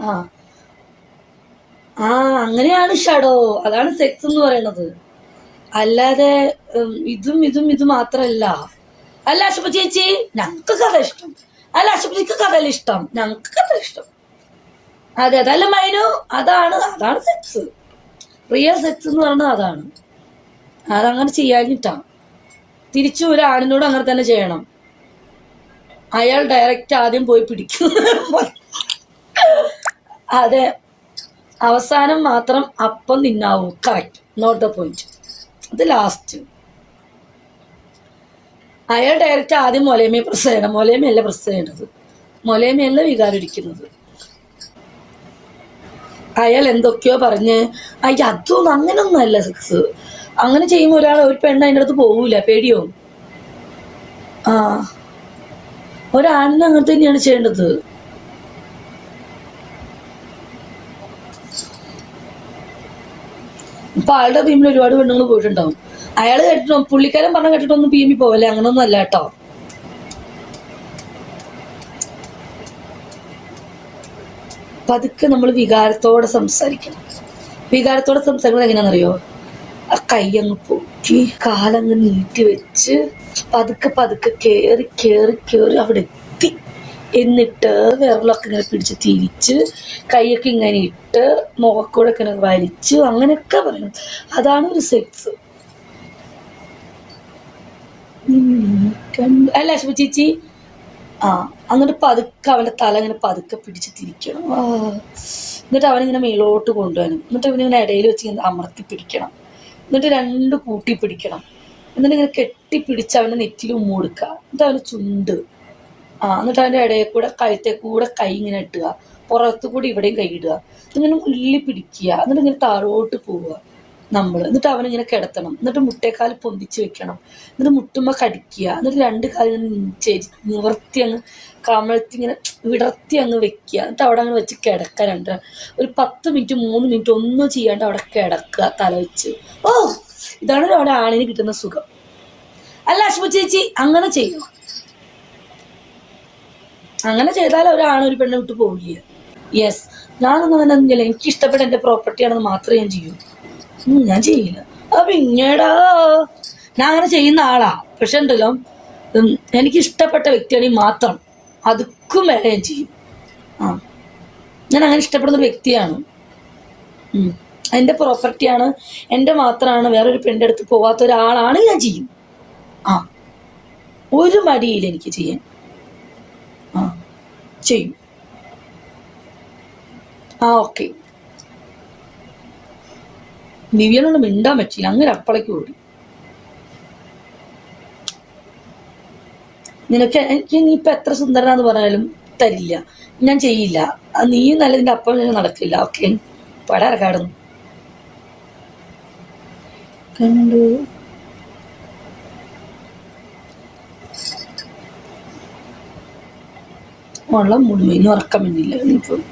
ആ. ആ അങ്ങനെയാണ് ഷഡോ. അതാണ് സെക്സ് എന്ന് പറയണത്. അല്ലാതെ ഇതും ഇതും ഇത് മാത്രല്ല. അല്ല അശുഭ ചേച്ചി ഞങ്ങൾക്ക് കഥ ഇഷ്ടം. അല്ല അശുഭ ചേച്ചിക്ക് കഥ ഇഷ്ടം. ഞങ്ങൾക്ക് കഥ ഇഷ്ടം. അതെ അതല്ല മൈനു അതാണ് അതാണ് സെക്സ് റിയൽ സെക്സ് എന്ന് പറയുന്നത് അതാണ്. അതങ്ങനെ ചെയ്യാഞ്ഞിട്ടാ. തിരിച്ചു ഒരു ആണിനോട് അങ്ങനെ തന്നെ ചെയ്യണം. അയാൾ ഡയറക്റ്റ് ആദ്യം പോയി പിടിക്കും. അതെ. അവസാനം മാത്രം അപ്പം തിന്നാവൂ. കറക്റ്റ് നോട്ട് ദ പോയിന്റ് അത് ലാസ്റ്റ് അയാൾ ഡയറക്റ്റ് ആദ്യം മൊലേമയെ പ്രസ് ചെയ്യണം മൊലേമയല്ല പ്രസ് ചെയ്യേണ്ടത് മൊലേമയല്ല വികാരം ഇരിക്കുന്നത്. അയാൾ എന്തൊക്കെയോ പറഞ്ഞ് അയ്യ അതൊന്നും അങ്ങനൊന്നും അല്ല സെക്സ് അങ്ങനെ ചെയ്യുമ്പോൾ ഒരാൾ ഒരു പെണ്ണ് അതിന്റെ അടുത്ത് പോകൂല പേടിയോ? ആ. ഒരാണിന് അങ്ങനെ തന്നെയാണ് ചെയ്യേണ്ടത്. ഇപ്പൊ ആളുടെ ടീമിൽ ഒരുപാട് പെണ്ണുങ്ങൾ പോയിട്ടുണ്ടാവും. അയാൾ കേട്ടിട്ടോ പുള്ളിക്കാരൻ പറഞ്ഞ കേട്ടിട്ടൊന്നും പി എമ്മി പോവല്ലേ? അങ്ങനൊന്നും അല്ല കേട്ടോ. പതുക്കെ നമ്മൾ വികാരത്തോടെ സംസാരിക്കണം. വികാരത്തോടെ സംസാരിക്കുന്നത് എങ്ങനെയാണെന്നറിയോ? ആ കൈ അങ്ങ് പൊക്കി കാലങ്ങ് നീട്ടി വെച്ച് പതുക്കെ പതുക്കെ കേറി കേറി കേറി അവിടെ എത്തി. എന്നിട്ട് വിരലൊക്കെ ഇങ്ങനെ പിടിച്ച് തിരിച്ച് കൈയൊക്കെ ഇങ്ങനെ ഇട്ട് മുഖക്കൂടെ ഇങ്ങനെ വലിച്ച് അങ്ങനെയൊക്കെ പറയണം അതാണ് ഒരു സെക്സ് അല്ല അശ്വ ചേച്ചി. ആ എന്നിട്ട് പതുക്കെ അവന്റെ തല ഇങ്ങനെ പതുക്കെ പിടിച്ച് തിരിക്കണം. എന്നിട്ട് അവനിങ്ങനെ മേലോട്ട് കൊണ്ടുവരണം. എന്നിട്ട് അവനിങ്ങനെ ഇടയിൽ വെച്ച് ഇങ്ങനെ അമർത്തി പിടിക്കണം. എന്നിട്ട് രണ്ട് കൂട്ടി പിടിക്കണം. എന്നിട്ട് ഇങ്ങനെ കെട്ടിപ്പിടിച്ച് അവന്റെ നെറ്റിൽ ഉമ്മ കൊടുക്കുക. എന്നിട്ട് അവന് ചുണ്ട് ആ എന്നിട്ട് അതിന്റെ ഇടയിൽ കൂടെ കഴുത്തെ കൂടെ കൈ ഇങ്ങനെ ഇട്ടുക. പുറത്തു കൂടി ഇവിടെയും കൈ ഇടുക. ഇങ്ങനെ ഉള്ളി പിടിക്കുക. എന്നിട്ട് ഇങ്ങനെ താഴോട്ട് പോവുക നമ്മൾ എന്നിട്ട് അവനിങ്ങനെ കിടത്തണം. എന്നിട്ട് മുട്ടേക്കാൽ പൊന്തിച്ച് വെക്കണം. എന്നിട്ട് മുട്ടുമ്മ കടിക്കുക. എന്നിട്ട് രണ്ട് കാലം ഇങ്ങനെ നിവർത്തി അങ്ങ് കമഴ്ത്തി ഇങ്ങനെ വിടർത്തി അങ്ങ് വെക്കുക. എന്നിട്ട് അവിടെ അങ്ങനെ വെച്ച് കിടക്കുക രണ്ട് ഒരു പത്ത് മിനിറ്റ് മൂന്ന് മിനിറ്റ് ഒന്നും ചെയ്യാണ്ട് അവിടെ കിടക്കുക തല വെച്ച്. ഓ ഇതാണ് അവിടെ ആണിന് കിട്ടുന്ന സുഖം. അല്ല അശ്വ ചേച്ചി അങ്ങനെ ചെയ്യണം അങ്ങനെ ചെയ്താൽ ഒരാണ് ഒരു പെണ്ണ് വിട്ടു പോവില്ല? യെസ് ഞാനൊന്നും അങ്ങനെ ഒന്നും ചെയ്യില്ല. എനിക്ക് ഇഷ്ടപ്പെട്ട പ്രോപ്പർട്ടി ആണെന്ന് മാത്രമേ ഞാൻ ചെയ്യൂ. ഞാൻ ചെയ്യില്ല. അപ്പൊ പിന്നീടാ. ഞാൻ അങ്ങനെ ചെയ്യുന്ന ആളാ. പക്ഷെ ഉണ്ടല്ലോ എനിക്ക് ഇഷ്ടപ്പെട്ട വ്യക്തിയാണെങ്കിൽ മാത്രം അതുക്കും വേറെ ഞാൻ ചെയ്യും. ആ. ഞാൻ അങ്ങനെ ഇഷ്ടപ്പെടുന്ന വ്യക്തിയാണ്. എന്റെ പ്രോപ്പർട്ടിയാണ് എന്റെ മാത്രമാണ്. വേറൊരു പെണ്ണിന്റെ അടുത്ത് പോവാത്ത ഒരാളാണ് ഞാൻ ചെയ്യും. ആ. ഒരു മടിയിൽ എനിക്ക് ചെയ്യാൻ. ചെയ്യും. ആ ഓക്കെ. ദിവ്യനോട് മിണ്ടാൻ പറ്റില്ല അങ്ങനെ അപ്പളേക്ക് ഓടി. നിനക്ക് എനിക്ക് നീ ഇപ്പൊ എത്ര സുന്ദരനാന്ന് പറഞ്ഞാലും തരില്ല. ഞാൻ ചെയ്യില്ല. നീ നല്ല നിന്റെ അപ്പം നടക്കില്ല. ഓക്കെ. പടറക്കാടുന്നു കണ്ടു. വെള്ളം മുഴുവൻ ഇനി ഉറക്കമെന്നില്ല. വേണ്ടിയില്ല ഇനിയിപ്പം